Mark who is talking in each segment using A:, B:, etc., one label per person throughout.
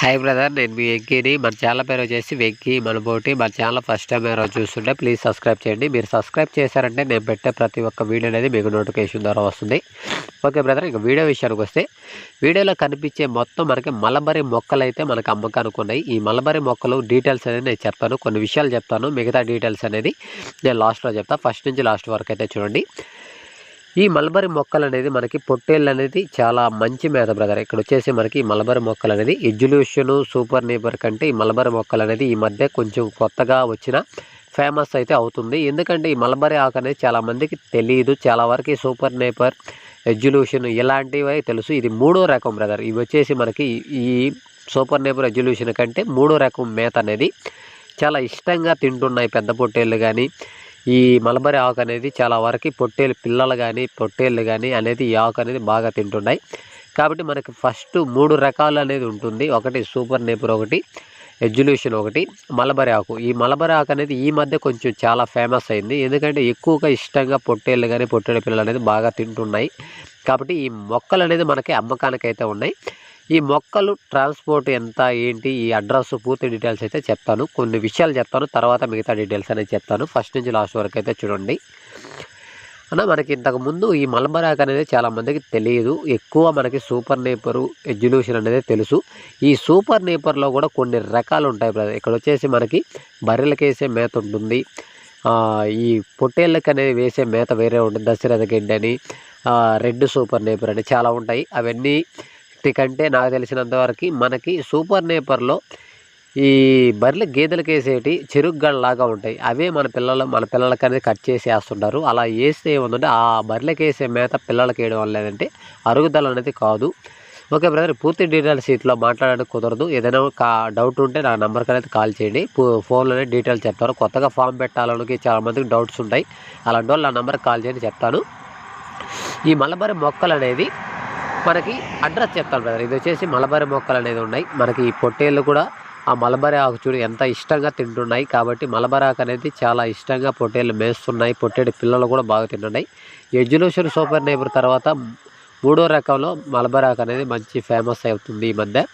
A: Hi brother నేను మీ వెంకీని మన channel పేరు వచ్చేసి వెంకీ మనబోటి. మన ఛానల్ ఫస్ట్ టైం మీరు చూస్తుంటే ప్లీజ్ సబ్స్క్రైబ్ చేయండి. మీరు సబ్స్క్రైబ్ చేశారంటే నేను పెట్టే ప్రతి ఒక్క వీడియో అనేది మీకు నోటిఫికేషన్ ద్వారా వస్తుంది. ఓకే బ్రదర్ ఇంకా వీడియో విషయానికి వస్తే వీడియోలో కనిపించే మొత్తం మనకి మలబరి మొక్కలు అయితే మనకు అమ్మకానికి ఉన్నాయి. ఈ మలబరి మొక్కలు డీటెయిల్స్ అనేది నేను చెప్తాను. కొన్ని విషయాలు చెప్తాను. మిగతా డీటెయిల్స్ అనేది నేను లాస్ట్లో చెప్తాను ఫస్ట్ నుంచి లాస్ట్ వరకు అయితే చూడండి. ఈ మల్బరీ మొక్కలు అనేది మనకి పొట్టేళ్ళు అనేది చాలా మంచి మేత బ్రదర్ ఇక్కడ వచ్చేసి మనకి ఈ మల్బరీ మొక్కలు అనేది ఎడ్యుల్యూషన్ సూపర్ నేబర్ కంటే ఈ మల్బరీ మొక్కలు అనేది ఈ మధ్య కొంచెం కొత్తగా వచ్చిన ఫేమస్ అయితే అవుతుంది. ఎందుకంటే ఈ మల్బరీ ఆకు అనేది చాలామందికి తెలియదు చాలా వరకు సూపర్ నేపర్ ఎడ్యుల్యూషన్ ఇలాంటివి తెలుసు. ఇది మూడో రకం బ్రదర్ ఇవి వచ్చేసి మనకి ఈ సూపర్ నేపర్ ఎడ్యుల్యూషన్ కంటే మూడో రకం మేత అనేది చాలా ఇష్టంగా తింటున్నాయి పెద్ద పొట్టేళ్ళు కానీ ఈ మలబరి ఆకు అనేది చాలా వరకు పొట్టేలు పిల్లలు కానీ పొట్టేళ్ళు కానీ అనేది ఈ ఆకు అనేది బాగా తింటున్నాయి. కాబట్టి మనకి ఫస్ట్ మూడు రకాలు అనేది ఉంటుంది. ఒకటి సూపర్ నేపర్ ఒకటి ఎజ్యులేషన్ ఒకటి మలబరి ఆకు. ఈ మలబరి ఆకు అనేది ఈ మధ్య కొంచెం చాలా ఫేమస్ అయింది. ఎందుకంటే ఎక్కువగా ఇష్టంగా పొట్టేళ్ళు కానీ పొట్టేళ్ళ పిల్లలు అనేది బాగా తింటున్నాయి. కాబట్టి ఈ మొక్కలు అనేది మనకి అమ్మకానికి అయితే ఉన్నాయి. ఈ మొక్కలు ట్రాన్స్పోర్ట్ ఎంత ఏంటి? ఈ అడ్రస్ పూర్తి డీటెయిల్స్ అయితే చెప్తాను. కొన్ని విషయాలు చెప్తాను. తర్వాత మిగతా డీటెయిల్స్ అనేది చెప్తాను. ఫస్ట్ నుంచి లాస్ట్ వరకు అయితే చూడండి. అన్న మనకి ఇంతకుముందు ఈ మలబరాక్ అనేది చాలామందికి తెలియదు. ఎక్కువ మనకి సూపర్ నేపరు ఎడ్యుల్యూషన్ అనేది తెలుసు. ఈ సూపర్ నేపర్లో కూడా కొన్ని రకాలు ఉంటాయి బ్రదర్. ఇక్కడ వచ్చేసి మనకి బర్రెలకి వేసే మేత ఉంటుంది. ఈ పొట్టేళ్ళకి అనేది వేసే మేత వేరే ఉంటుంది. దశరథ గడ్డి అని రెడ్ సూపర్ నేపర్ అని చాలా ఉంటాయి. అవన్నీ కంటే నాకు తెలిసినంత వరకు మనకి సూపర్ నేపర్లో ఈ బర్రెలు గేదెలకు వేసేటి చెరుగ్గడలాగా ఉంటాయి. అవే మన పిల్లలు మన పిల్లలకి అనేది కట్ చేసి వేస్తుంటారు. అలా వేస్తే ఏముందంటే ఆ బర్రెలకు వేసే మేత పిల్లలకి వేయడం వల్ల ఏంటంటే అరుగుదల అనేది కాదు. ఓకే బ్రదర్ పూర్తి డీటెయిల్స్ ఇట్లా మాట్లాడడానికి కుదరదు. ఏదైనా కా డౌట్ ఉంటే నా నెంబర్కి అనేది కాల్ చేయండి. ఫోన్లోనే డీటెయిల్స్ చెప్తారు. కొత్తగా ఫామ్ పెట్టాలనికి చాలామందికి డౌట్స్ ఉంటాయి. అలాంటి వాళ్ళు నా నెంబర్కి కాల్ చేయండి చెప్తాను. ఈ మలబరి మొక్కలు అనేది మనకి అడ్రస్ చెప్తాను బ్రదర్ ఇది వచ్చేసి మలబరి మొక్కలు అనేది ఉన్నాయి. మనకి ఈ పొట్టేళ్ళు కూడా ఆ మలబరి ఆకు చూడు ఎంత ఇష్టంగా తింటున్నాయి. కాబట్టి మలబరి ఆకు అనేది చాలా ఇష్టంగా పొట్టేళ్ళు మేస్తున్నాయి. పొట్టేడు పిల్లలు కూడా బాగా తింటున్నాయి. ఎడ్యులేషన్ సూపర్ నేబర్ తర్వాత మూడో రకంలో మలబరి ఆకు అనేది మంచి ఫేమస్ అవుతుంది ఈ మధ్య.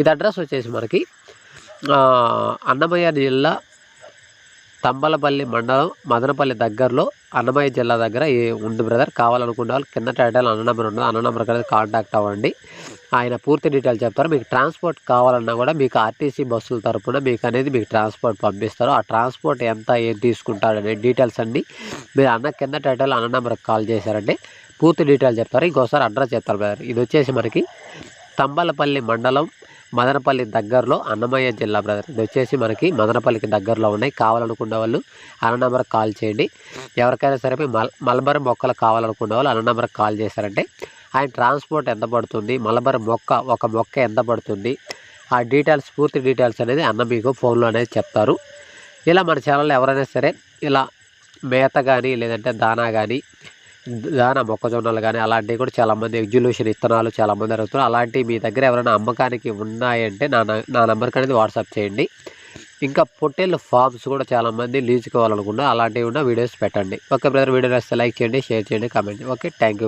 A: ఇది అడ్రస్ వచ్చేసి మనకి అన్నమయ్య జిల్లా తంబలపల్లి మండలం మదనపల్లి దగ్గరలో అన్నమయ్య జిల్లా దగ్గర ఉంది బ్రదర్ కావాలనుకున్న వాళ్ళు కింద టైటిల్ అన్న నెంబర్ ఉంటుంది. అన్న నెంబర్ అనేది కాంటాక్ట్ అవ్వండి. ఆయన పూర్తి డీటెయిల్ చెప్తారు. మీకు ట్రాన్స్పోర్ట్ కావాలన్నా కూడా మీకు ఆర్టీసీ బస్సుల తరఫున మీకు అనేది మీకు ట్రాన్స్పోర్ట్ పంపిస్తారు. ఆ ట్రాన్స్పోర్ట్ ఎంత ఏం తీసుకుంటాడనే డీటెయిల్స్ అన్ని మీరు అన్న కింద టైటిల్ అన్న నెంబర్కి కాల్ చేశారంటే పూర్తి డీటెయిల్ చెప్తారు. ఇంకోసారి అడ్రస్ చెప్తారు బ్రదర్. ఇది వచ్చేసి మనకి తంబలపల్లి మండలం మదనపల్లి దగ్గరలో అన్నమయ్య జిల్లా బ్రదర్. ఇది వచ్చేసి మనకి మదనపల్లికి దగ్గరలో ఉన్నాయి. కావాలనుకున్న వాళ్ళు అన్న నెంబర్కి కాల్ చేయండి. ఎవరికైనా సరే మల్ మలబరి మొక్కలు కావాలనుకున్న వాళ్ళు అన్న నెంబర్కి కాల్ చేశారంటే ఆయన ట్రాన్స్పోర్ట్ ఎంత పడుతుంది మలబరి మొక్క ఒక మొక్క ఎంత పడుతుంది ఆ డీటెయిల్స్ పూర్తి డీటెయిల్స్ అనేది అన్న మీకు ఫోన్లో అనేది చెప్తారు. ఇలా మన ఛానల్లో ఎవరైనా సరే ఇలా మేత కానీ లేదంటే దానా కానీ దాన మొక్కజొన్నలు కానీ అలాంటివి కూడా చాలామంది ఎగ్జిల్యూషన్ ఇత్తనాలు చాలామంది అడుగుతున్నారు. అలాంటివి మీ దగ్గర ఎవరైనా అమ్మకానికి ఉన్నాయంటే నా నా నెంబర్కి అనేది వాట్సాప్ చేయండి. ఇంకా పొట్టేళ్ళ ఫార్మ్స్ కూడా చాలామంది లీజ్ అలాంటివి ఉన్న వీడియోస్ పెట్టండి. ఓకే బ్రదర్ వీడియో నచ్చితే లైక్ చేయండి షేర్ చేయండి కామెంట్ ఓకే థ్యాంక్